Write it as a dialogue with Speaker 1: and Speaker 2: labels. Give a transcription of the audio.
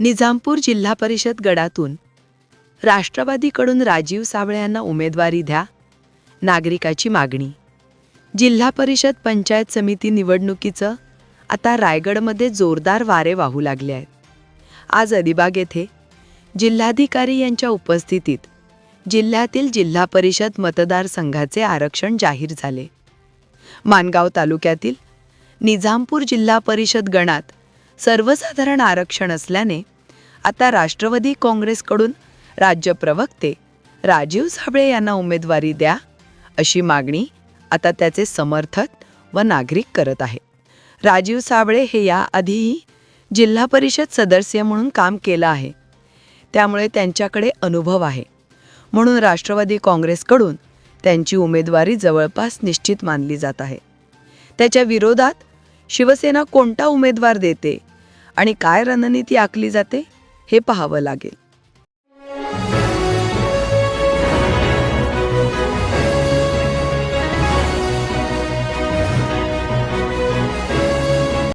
Speaker 1: निजामपूर जिल्हा परिषद गडातून. राष्ट्रवादीकडून राजीव साबळे यांना उमेदवारी द्या नागरिकाची मागणी. जिल्हा परिषद पंचायत समिती निवडणुकीचं आता रायगडमध्ये जोरदार वारे वाहू लागले आहेत. आज अलिबाग येथे जिल्हाधिकारी यांच्या उपस्थितीत जिल्ह्यातील जिल्हा परिषद मतदारसंघाचे आरक्षण जाहीर झाले. मानगाव तालुक्यातील निजामपूर जिल्हा परिषद गणात सर्वसाधारण आरक्षण असल्याने आता राष्ट्रवादी काँग्रेसकडून राज्य प्रवक्ते राजीव साबळे यांना उमेदवारी द्या अशी मागणी आता त्याचे समर्थक व नागरिक करत आहे राजीव साबळे हे याआधीही जिल्हा परिषद सदस्य म्हणून काम केलं आहे. त्यामुळे त्यांच्याकडे अनुभव आहे. म्हणून राष्ट्रवादी काँग्रेसकडून त्यांची उमेदवारी जवळपास निश्चित मानली जात आहे. त्याच्या विरोधात शिवसेना कोणता उमेदवार देते आणि काय रणनीती आखली जाते हे पाहावं लागेल.